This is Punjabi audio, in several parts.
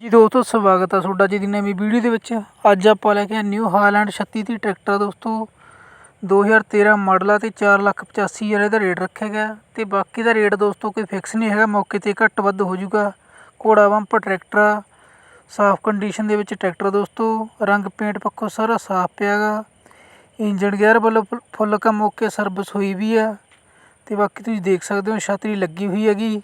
ਜੀ ਦੋਸਤੋ, ਸਵਾਗਤ ਹੈ ਤੁਹਾਡਾ ਜੀ ਦੀ ਨਵੀਂ ਵੀਡੀਓ ਦੇ ਵਿੱਚ। ਅੱਜ ਆਪਾਂ ਲੈ ਕੇ ਆਏ ਨਿਊ ਹਾਲੈਂਡ 36 ਦੀ ਟਰੈਕਟਰ ਦੋਸਤੋ। 2013 ਮਾਡਲ ਆ ਤੇ 485000 ਇਹਦਾ ਰੇਟ ਰੱਖਿਆ ਗਿਆ ਤੇ ਬਾਕੀ ਦਾ ਰੇਟ ਦੋਸਤੋ ਕੋਈ ਫਿਕਸ ਨਹੀਂ ਹੈਗਾ, ਮੌਕੇ ਤੇ ਘੱਟ ਵੱਧ ਹੋ ਜਾਊਗਾ। ਘੋੜਾ ਬੰਪ ਟਰੈਕਟਰ ਆ, ਸਾਫ਼ ਕੰਡੀਸ਼ਨ ਦੇ ਵਿੱਚ ਟਰੈਕਟਰ ਦੋਸਤੋ। ਰੰਗ ਪੇਂਟ ਪੱਖੋਂ ਸਾਰਾ ਸਾਫ਼ ਪਿਆਗਾ ਇੰਜਨ ਗੇਅਰ ਵੱਲੋਂ ਫੁੱਲ- ਫੁੱਲ ਕੰਮ ਓਕੇ ਸਰਵਿਸ ਹੋਈ ਵੀ ਆ। ਤੇ ਬਾਕੀ ਤੁਸੀਂ ਦੇਖ ਸਕਦੇ ਹੋ, ਛਤਰੀ ਲੱਗੀ ਹੋਈ ਹੈਗੀ।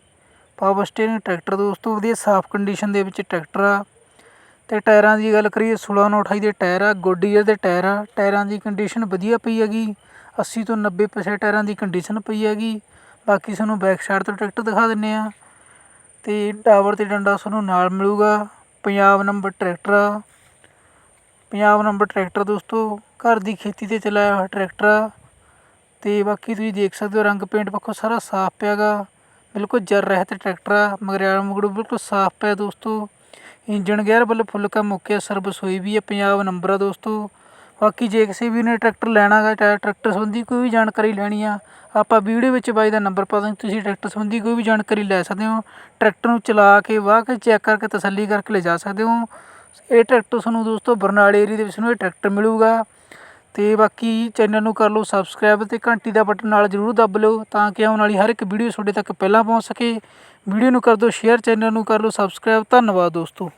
ਪਾਵਰ ਸਟੀਅਰਿੰਗ ਟਰੈਕਟਰ ਦੋਸਤੋ ਵਧੀਆ ਸਾਫ਼ ਕੰਡੀਸ਼ਨ ਦੇ ਵਿੱਚ ਟਰੈਕਟਰ ਆ। ਅਤੇ ਟਾਇਰਾਂ ਦੀ ਗੱਲ ਕਰੀਏ 16 ਨੌ 28 ਦੇ ਟਾਇਰ ਆ ਗੋਡੀਅਰ ਦੇ ਟਾਇਰ ਆ। ਟਾਇਰਾਂ ਦੀ ਕੰਡੀਸ਼ਨ ਵਧੀਆ ਪਈ ਹੈਗੀ 80 ਤੋਂ 90% ਟਾਇਰਾਂ ਦੀ ਕੰਡੀਸ਼ਨ ਪਈ ਹੈਗੀ। ਬਾਕੀ ਤੁਹਾਨੂੰ ਬੈਕ ਸਾਈਡ ਤੋਂ ਟਰੈਕਟਰ ਦਿਖਾ ਦਿੰਨੇ ਆ। ਅਤੇ ਟਾਵਰ ਤੇ ਡੰਡਾ ਤੁਹਾਨੂੰ ਨਾਲ ਮਿਲੂਗਾ। ਪੰਜਾਬ ਨੰਬਰ ਟਰੈਕਟਰ ਆ। ਪੰਜਾਬ ਨੰਬਰ ਟਰੈਕਟਰ ਦੋਸਤੋ, ਘਰ ਦੀ ਖੇਤੀ ਤੇ ਚਲਾਇਆ ਹੋਇਆ ਟਰੈਕਟਰ ਆ। ਤੇ ਬਾਕੀ ਤੁਸੀਂ ਦੇਖ ਸਕਦੇ ਹੋ ਰੰਗ ਪੇਂਟ ਪੱਖੋਂ ਸਾਰਾ ਸਾਫ਼ ਪਿਆਗਾ ਬਿਲਕੁਲ ਜਰ ਰਹਿਤ ਟਰੈਕਟਰ ਆ ਮਗਰਿਆਲ ਮੁਗੜੂ ਬਿਲਕੁਲ ਸਾਫ਼ ਪਿਆ ਦੋਸਤੋ। ਇੰਜਨ ਗੇਅਰ ਵੱਲੋਂ ਫੁੱਲ ਕੰਮ ਓਕੇ ਸਰਵਿਸ ਹੋਈ ਵੀ ਹੈ ਪੰਜਾਬ ਨੰਬਰ ਆ ਦੋਸਤੋ। ਬਾਕੀ ਜੇ ਕਿਸੇ ਵੀ ਨੇ ਟਰੈਕਟਰ ਲੈਣਾ ਗਾ ਟਰੈ- ਟਰੈਕਟਰ ਸੰਬੰਧੀ ਕੋਈ ਵੀ ਜਾਣਕਾਰੀ ਲੈਣੀ ਆ, ਆਪਾਂ ਵੀਡੀਓ ਵਿੱਚ ਬਾਈ ਦਾ ਨੰਬਰ ਪਾ ਦਾਂਗੇ, ਤੁਸੀਂ ਟਰੈਕਟਰ ਸੰਬੰਧੀ ਕੋਈ ਵੀ ਜਾਣਕਾਰੀ ਲੈ ਸਕਦੇ ਹੋ। ਟਰੈਕਟਰ ਨੂੰ ਚਲਾ ਕੇ, ਵਾਹ ਕੇ ਚੈੱਕ ਕਰਕੇ, ਤਸੱਲੀ ਕਰਕੇ ਲੈ ਜਾ ਸਕਦੇ ਹੋ। ਇਹ ਟਰੈਕਟਰ ਤੁਹਾਨੂੰ ਦੋਸਤੋ ਬਰਨਾਲੇ ਏਰੀਆ ਦੇ ਵਿੱਚ ਨੂੰ ਇਹ ਟਰੈਕਟਰ ਮਿਲੂਗਾ। ਅਤੇ ਬਾਕੀ ਚੈਨਲ ਨੂੰ ਕਰ ਲਓ ਸਬਸਕ੍ਰਾਈਬ ਅਤੇ ਘੰਟੀ ਦਾ ਬਟਨ ਨਾਲ ਜ਼ਰੂਰ ਦੱਬ ਲਿਓ ਤਾਂ ਕਿ ਆਉਣ ਵਾਲੀ ਹਰ ਇੱਕ ਵੀਡੀਓ ਤੁਹਾਡੇ ਤੱਕ ਪਹਿਲਾਂ ਪਹੁੰਚ ਸਕੇ। ਵੀਡੀਓ ਨੂੰ ਕਰ ਦਿਓ ਸ਼ੇਅਰ ਚੈਨਲ ਨੂੰ ਕਰ ਲਓ ਸਬਸਕ੍ਰਾਈਬ ਧੰਨਵਾਦ ਦੋਸਤੋ।